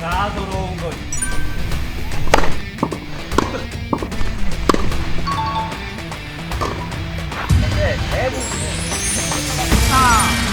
나도로운 거. 어딜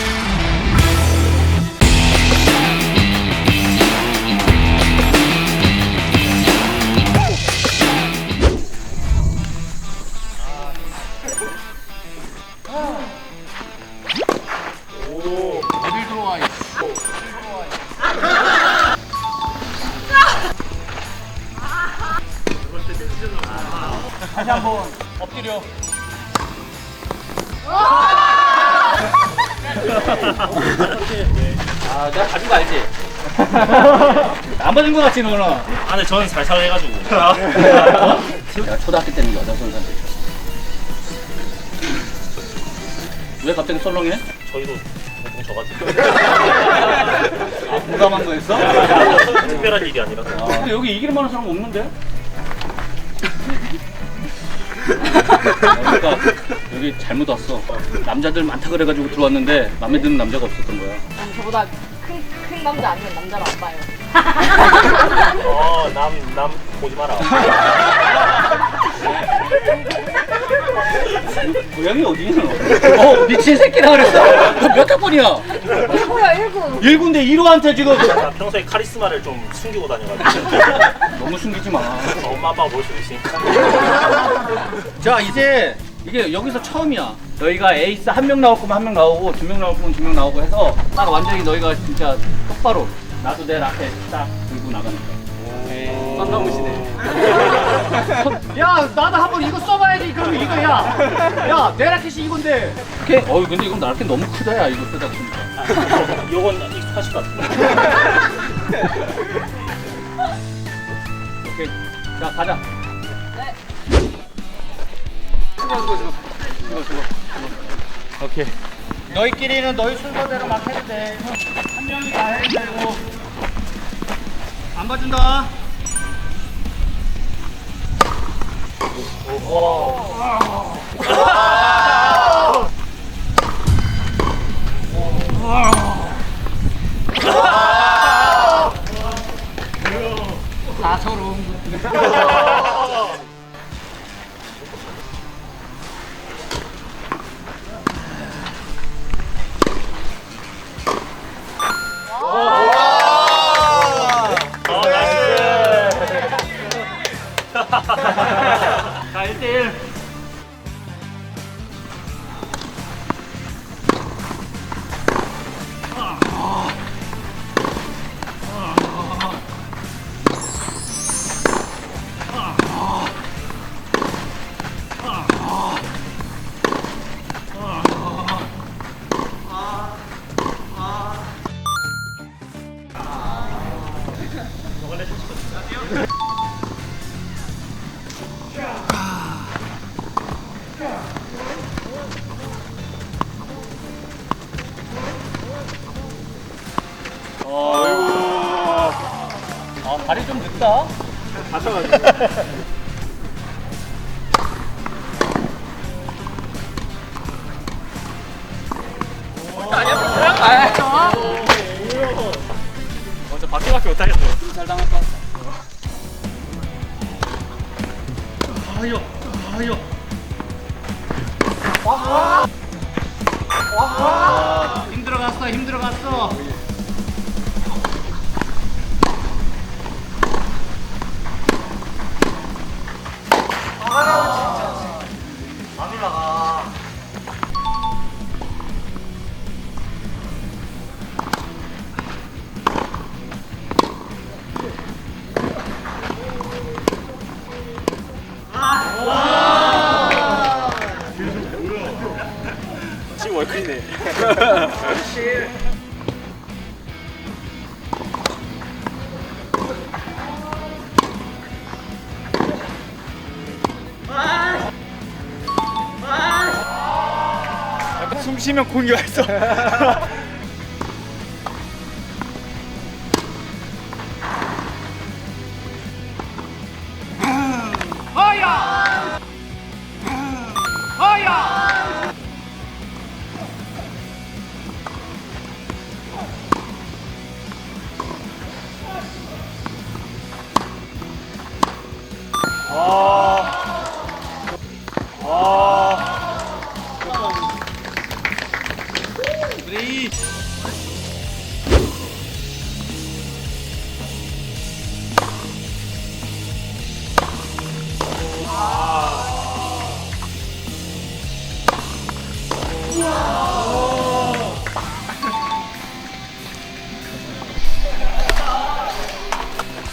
다시 한번 엎드려. 아, 내가 가진 거 알지? 안 받은 거 같지, 너는? 아, 근데 저는 살살 해가지고. 내가 초등학교 때는 여자 선수한테. 왜 갑자기 썰렁해? 저희도 보통 져가지고. 아, 공감한 거였어? 특별한 일이 아니라 서. 근데 여기 이길 만한 사람 없는데? 그러니까 여기 잘못 왔어. 남자들 많다 그래가지고 들어왔는데 마음에 드는 남자가 없었던 거야. 난 저보다 큰, 큰 남자 아니면 남자를 안 봐요. 어, 남, 남 보지 마라. 고향이 어디냐? 너? 어 미친 새끼라 그랬어. 너몇 학번이야? 뭐야, 일곱. 일군데 1호한테 지금 나 평소에 카리스마를 좀 숨기고 다녀가지고. 너무 숨기지 마. 엄마 아빠가 볼 수도 있으니까. 자 이제 이게 여기서 처음이야. 너희가 에이스 한 명 나올 거면 한 명 나오고 두 명 나올 거면 두 명 나오고 해서 딱 완전히 너희가 진짜 똑바로 나도 내 라켓 딱 들고 나가는 거야. 깜깜무시네. 야 나도 한번 이거 써봐야지. 그럼 이거 야. 야 내 라켓이 이건데. 오케이. 어이 근데 이건 나 라켓 너무 크다 야 이거 쓰다 보니까. 요건 익숙하실 것 같은데. 오케이. 자 가자. 네. 수고 수고 수고. 수고 수고. 오케이. 너희끼리는 너희 순서대로 막 해도 돼. 한 명이 다 해도 되고. 안 봐준다. 나서로 자 1대1 발이 좀 늦다 어, 저 밖에밖에 못하겠어요. 잘 당했다 아유 아유 힘들어갔어 힘들어갔어 네. 숨 쉬면 있어. 와.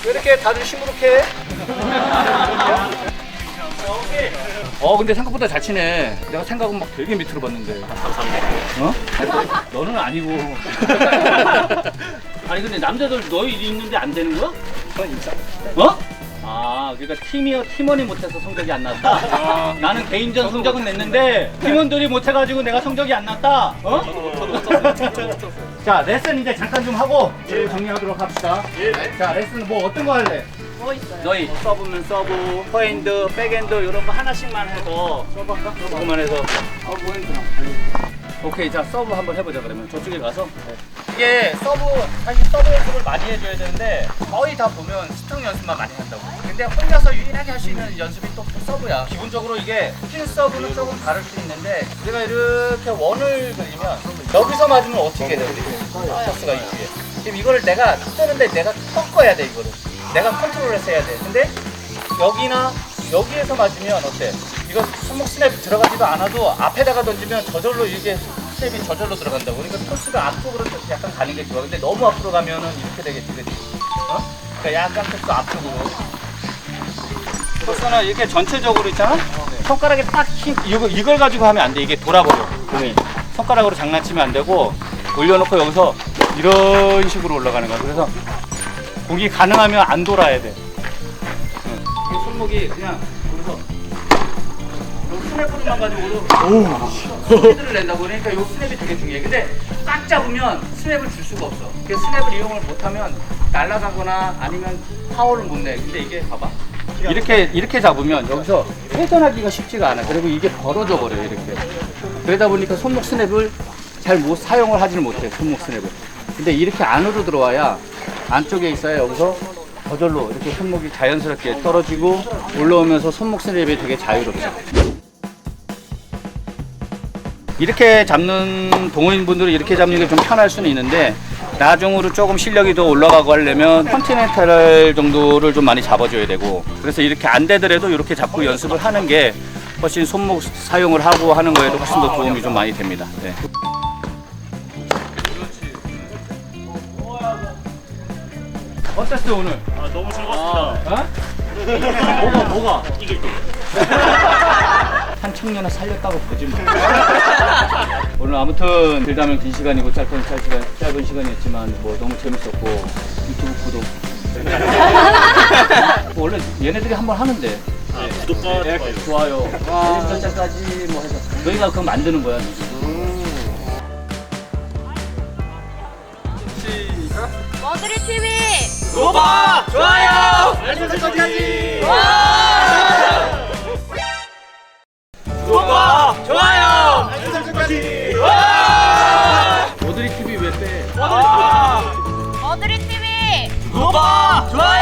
왜 이렇게 다들 시무룩해? 어 근데 생각보다 잘 치네 내가 생각은 막 되게 밑으로 봤는데 어? 너는 아니고 아니 근데 남자들 너희 있는데 안 되는 거야? 어? 아 그러니까 팀이요 팀원이 못해서 성적이 안 났다. 나는 개인전 성적은 냈는데 팀원들이 못해가지고 내가 성적이 안 났다. 어? 자 레슨 이제 잠깐 좀 하고 일 정리하도록 합시다. 자 레슨 뭐 어떤 거 할래? 뭐 있어요? 너희 서브면 서브, 포핸드, 백핸드 이런 거 하나씩만 해서 서브 할까? 서브만 해서. 서브 포핸드 오케이 자 서브 한번 해보자 그러면. 저쪽에 가서. 이게 서브 사실 많이 해줘야 되는데 거의 다 보면 스트롱 연습만 많이 한다고. 근데 혼자서 유일하게 할 수 있는 연습이 또 서브야. 기본적으로 이게 핀 서브는 조금 다를 수 있는데 우리가 이렇게 원을 그리면 여기서 맞으면 어떻게 돼 우리 토스가 이쪽에. 지금 이거를 내가 뜨는데 내가 꺾어야 돼 이거를. 내가 컨트롤해서 해야 돼. 근데 여기나 여기에서 맞으면 어때? 이거 손목 스냅 들어가지도 않아도 앞에다가 던지면 저절로 이게 스냅이 저절로 들어간다고. 그러니까 토스가 앞쪽으로 약간 가는 게 좋아. 근데 너무 앞으로 가면은 이렇게 되겠지, 그치? 어? 그러니까 약간 토스 앞쪽으로. 토스는 이렇게 전체적으로 있잖아? 손가락에 딱 힘, 이거, 이걸 가지고 하면 안 돼. 이게 돌아버려. 공이. 손가락으로 장난치면 안 되고, 올려놓고 여기서 이런 식으로 올라가는 거야. 그래서 공이 가능하면 안 돌아야 돼. 응. 이 손목이 그냥 요 스냅으로만 가지고도 스피드를 낸다고 그러니까 요 스냅이 되게 중요해. 근데 꽉 잡으면 스냅을 줄 수가 없어. 그 스냅을 이용을 못하면 날아가거나 아니면 파워를 못 내. 근데 이게 봐봐. 이렇게 이렇게 잡으면 여기서 회전하기가 쉽지가 않아. 그리고 이게 벌어져 버려 요 이렇게. 그러다 보니까 손목 스냅을 잘 못 사용을 하지는 못해 손목 스냅을. 근데 이렇게 안으로 들어와야 안쪽에 있어야 여기서 저절로 이렇게 손목이 자연스럽게 떨어지고 올라오면서 손목 스냅이 되게 자유롭죠. 이렇게 잡는 동호인분들은 이렇게 잡는 게 좀 편할 수는 있는데 나중으로 조금 실력이 더 올라가고 하려면 컨티넨탈 정도를 좀 많이 잡아줘야 되고 그래서 이렇게 안 되더라도 이렇게 잡고 연습을 하는 게 훨씬 손목 사용을 하고 하는 거에도 훨씬 더 도움이 좀 많이 됩니다. 네. 어땠어 오늘? 아, 너무 즐거웠습니다. 어? 뭐가 뭐가? 이길 때. 한 청년을 살렸다고 보지 뭐. 오늘 아무튼 길다면 긴 시간이고 짧은 짧은 시간 짧은 시간이었지만 뭐 너무 재밌었고 유튜브 구독. 뭐 원래 얘네들이 한번 하는데 아, 구독과 좋아요. 좋아요. 알림 설정까지 뭐 해서 너희가 그거 만드는 거야. 머드리 TV! 구독과 좋아요. 알림 설정까지. 오드리 TV 왜 빼? 머드리 TV! 구독과 좋아요. 알림 설정까지.